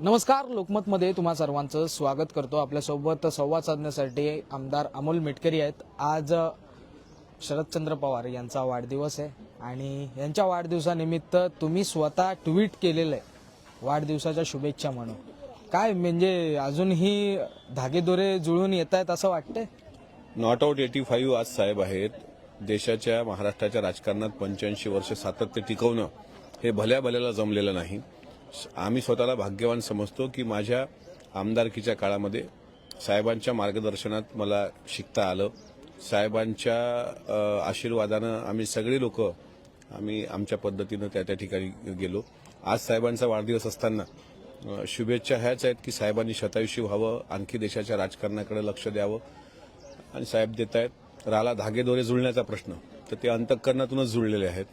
नमस्कार लोकमतमध्ये तुम्हा सर्वांचं स्वागत करतो. आपल्यासोबत संवाद साधण्यासाठी आमदार अमोल मेटकरी आहेत. आज शरदचंद्र पवार यांचा वाढदिवस आहे आणि यांच्या वाढदिवसानिमित्त तुम्ही स्वतः ट्विट केलेलं आहे वाढदिवसाच्या शुभेच्छा म्हणून. काय म्हणजे अजूनही धागेदोरे जुळून येत आहेत असं वाटतंय? नॉट आउट एटी फाईव्ह आज साहेब आहेत. देशाच्या महाराष्ट्राच्या राजकारणात पंच्याऐंशी वर्ष सातत्य टिकवणं हे भल्या भल्याला जमलेलं नाही. आम्ही स्वतःला भाग्यवान समजतो की माझ्या आमदारकीच्या काळामध्ये साहेबांच्या मार्गदर्शनात मला शिकता आलं. साहेबांच्या आशीर्वादानं आम्ही सगळी लोक आम्ही आमच्या पद्धतीनं त्या त्या ठिकाणी गेलो. आज साहेबांचा वाढदिवस असताना शुभेच्छा ह्याच आहेत की साहेबांनी शतायुषी व्हावं आणखी देशाच्या राजकारणाकडे लक्ष द्यावं. आणि साहेब देत आहेत राला धागेदोरे जुळण्याचा प्रश्न. तर ते अंतःकरणातूनच जुळलेले आहेत.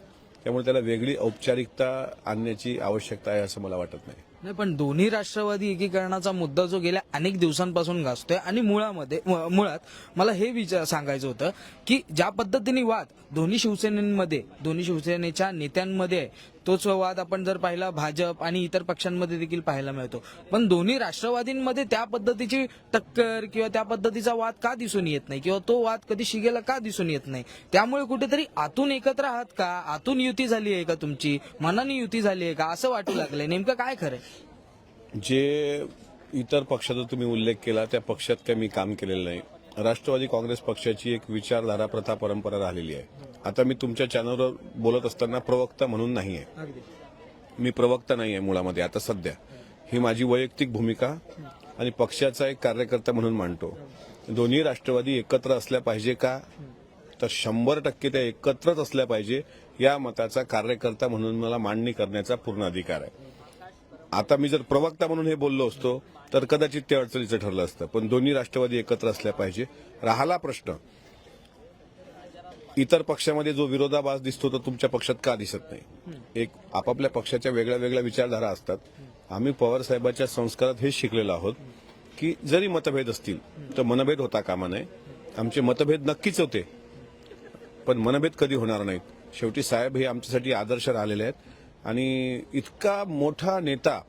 त्यामुळे त्याला वेगळी औपचारिकता आणण्याची आवश्यकता आहे असं मला वाटत नाही. नाही पण दोन्ही राष्ट्रवादी एकीकरणाचा मुद्दा जो गेल्या अनेक दिवसांपासून गाजतोय आणि मुळामध्ये मुळात मला हे विचार सांगायचं होतं की ज्या पद्धतीने वाद दोन्ही शिवसेनेमध्ये दोन्ही शिवसेनेच्या नेत्यांमध्ये तोच वाद आपण जर पाहिला भाजप आणि इतर पक्षांमध्ये देखील पाहायला मिळतो. पण दोन्ही राष्ट्रवादींमध्ये त्या पद्धतीची टक्कर किंवा त्या पद्धतीचा वाद का दिसून येत नाही? किंवा तो वाद कधी शिगेला का दिसून येत नाही? त्यामुळे कुठेतरी आतून एकत्र आहात का? आतून युती झाली आहे का तुमची? मनाने युती झाली आहे का? असं वाटू लागलंय. नेमकं काय खरंय जे इतर पक्षाचा तुम्ही उल्लेख केला त्या पक्षात काही मी काम केलेलं नाही. राष्ट्रवादी काँग्रेस पक्षाची एक विचारधारा प्रथा परंपरा राहिलेली आहे. आता मी तुमच्या चॅनलवर बोलत असताना प्रवक्ता म्हणून नाही आहे मी प्रवक्ता नाही आहे मुळामध्ये आता सध्या. ही माझी वैयक्तिक भूमिका आणि पक्षाचा एक कार्यकर्ता म्हणून मांडतो. दोन्ही राष्ट्रवादी एकत्र असल्या पाहिजे का? तर शंभर टक्के त्या एकत्रच असल्या पाहिजे या मताचा कार्यकर्ता म्हणून मला मांडणी करण्याचा पूर्ण अधिकार आहे. आता मी जर प्रवक्ता म्हणून हे बोललो असतो तर कदाचित ते अडचणीचं ठरलं असतं. पण दोन्ही राष्ट्रवादी एकत्र असल्या पाहिजे. राहिला प्रश्न. इतर पक्षामध्ये जो विरोधाभास दिसतो तो तुमच्या पक्षात का दिसत नाही? एक आपापल्या पक्षाच्या वेगळ्या वेगळ्या विचारधारा असतात. आम्ही पवार साहेबांच्या संस्कारात हे शिकलेलो आहोत की जरी मतभेद असतील तर मनभेद होता कामा नये. आमचे मतभेद नक्कीच होते पण मनभेद कधी होणार नाहीत? शेवटी साहेब हे आमच्यासाठी आदर्श राहिलेले आहेत. आणि इतका मोठा नेता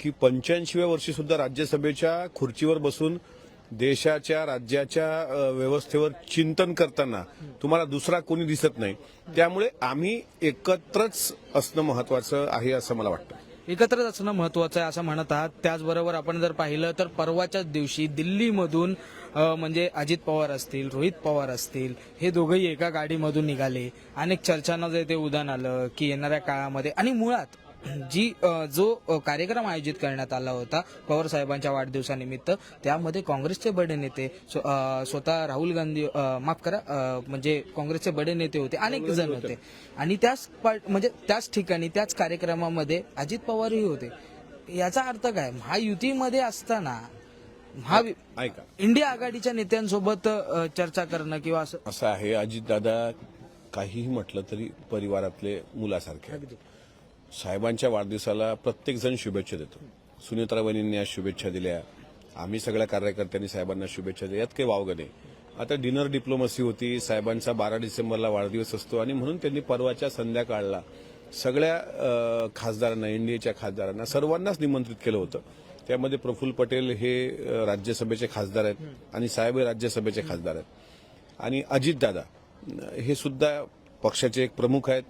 की पंच्याऐंशीव्या वर्षी सुद्धा राज्यसभेच्या खुर्चीवर बसून देशाच्या राज्याच्या व्यवस्थेवर चिंतन करताना तुम्हाला दुसरा कोणी दिसत नाही. त्यामुळे आम्ही एकत्रच असणं महत्वाचं आहे असं मला वाटतं. एकत्रच असणं महत्वाचं आहे असं म्हणत आहात. त्याचबरोबर आपण जर पाहिलं तर परवाच्याच दिवशी दिल्लीमधून म्हणजे अजित पवार असतील रोहित पवार असतील हे दोघंही एका गाडीमधून निघाले. अनेक चर्चांना जे ते उदाहरण आलं की येणाऱ्या काळामध्ये आणि मुळात जी जो कार्यक्रम आयोजित करण्यात आला होता पवार साहेबांच्या वाढदिवसानिमित्त त्यामध्ये काँग्रेसचे बडे नेते स्वतः राहुल गांधी माफ करा म्हणजे काँग्रेसचे बडे नेते होते अनेक जण होते. आणि त्याच म्हणजे त्याच ठिकाणी त्याच कार्यक्रमामध्ये अजित पवारही होते. याचा अर्थ काय? महायुतीमध्ये असताना महा ऐका इंडिया आघाडीच्या नेत्यांसोबत चर्चा करणं किंवा असं असं आहे अजितदादा काहीही म्हटलं तरी परिवारातले मुलासारखे. साहेबांच्या वाढदिवसाला प्रत्येकजण शुभेच्छा देतो. सुनेत्रा आज शुभेच्छा दिल्या. आम्ही सगळ्या कार्यकर्त्यांनी साहेबांना शुभेच्छा दिल्या. यात काही वावग नाही. आता डिनर डिप्लोमसी होती. साहेबांचा बारा डिसेंबरला वाढदिवस असतो आणि म्हणून त्यांनी परवाच्या संध्याकाळला सगळ्या खासदारांना एनडीएच्या खासदारांना सर्वांनाच निमंत्रित केलं होतं. त्यामध्ये प्रफुल्ल पटेल हे राज्यसभेचे खासदार आहेत आणि साहेब हे राज्यसभेचे खासदार आहेत. आणि अजितदादा हे सुद्धा पक्षाचे एक प्रमुख आहेत.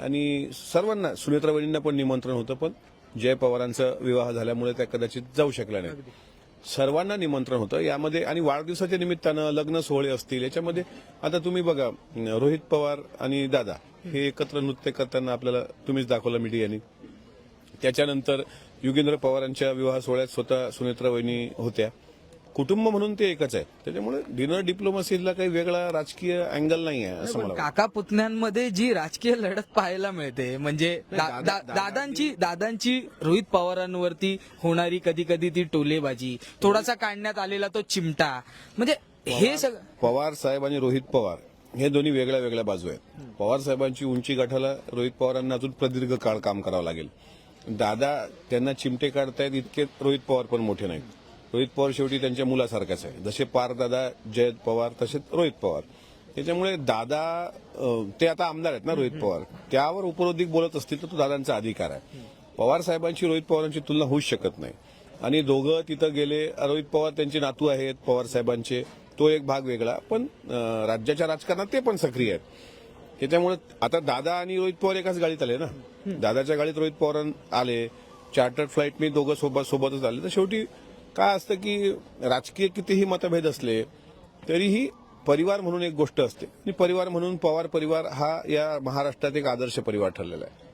आणि सर्वांना सुनेत्रा वहिनींना पण निमंत्रण होतं पण जय पवारांचा विवाह झाल्यामुळे त्या कदाचित जाऊ शकल्या नाहीत. सर्वांना निमंत्रण होतं. यामध्ये आणि वाढदिवसाच्या निमित्तानं लग्न सोहळे असतील याच्यामध्ये आता तुम्ही बघा रोहित पवार आणि दादा हे एकत्र नृत्य करताना आपल्याला तुम्हीच दाखवलं मीडियाने. त्याच्यानंतर युगेंद्र पवारांच्या विवाह सोहळ्यात स्वतः सुनेत्रा वहिनी होत्या. कुटुंब म्हणून ते एकच आहे. त्याच्यामुळे डिनर डिप्लोमसीला काही वेगळा राजकीय अँगल नाही आहे असं मला. काका पुतण्यांमध्ये जी राजकीय लढत पाहायला मिळते म्हणजे दादांची दादांची रोहित पवारांवरती होणारी कधी कधी ती टोलेबाजी थोडासा काढण्यात आलेला तो चिमटा. म्हणजे हे सगळं पवार साहेब आणि रोहित पवार हे दोन्ही वेगळ्या वेगळ्या बाजू आहेत. पवार साहेबांची उंची गाठायला रोहित पवारांना अजून प्रदीर्घ काळ काम करावं लागेल. दादा त्यांना चिमटे काढतायत इतके रोहित पवार पण मोठे नाहीत. रोहित पवार शेवटी त्यांच्या मुलासारखाच आहे. जसे पार दादा जयंत पवार तसेच रोहित पवार. त्याच्यामुळे दादा ते आता आमदार आहेत ना रोहित पवार. त्यावर उपरोधिक बोलत असतील तर तो दादांचा अधिकार आहे. पवार साहेबांची रोहित पवारांची तुलना होऊच शकत नाही. आणि दोघं तिथं गेले रोहित पवार त्यांचे नातू आहेत पवार साहेबांचे. तो एक भाग वेगळा पण राज्याच्या राजकारणात ते पण सक्रिय आहेत. त्याच्यामुळे आता दादा आणि रोहित पवार एकाच गाडीत आले ना? दादाच्या गाडीत रोहित पवार आले. चार्टर्ड फ्लाईटने दोघं सोबत सोबतच आले. तर शेवटी काय असतं की राजकीय कितीही मतभेद असले तरीही परिवार म्हणून एक गोष्ट असते. आणि परिवार म्हणून पवार परिवार हा या महाराष्ट्रात एक आदर्श परिवार ठरलेला आहे.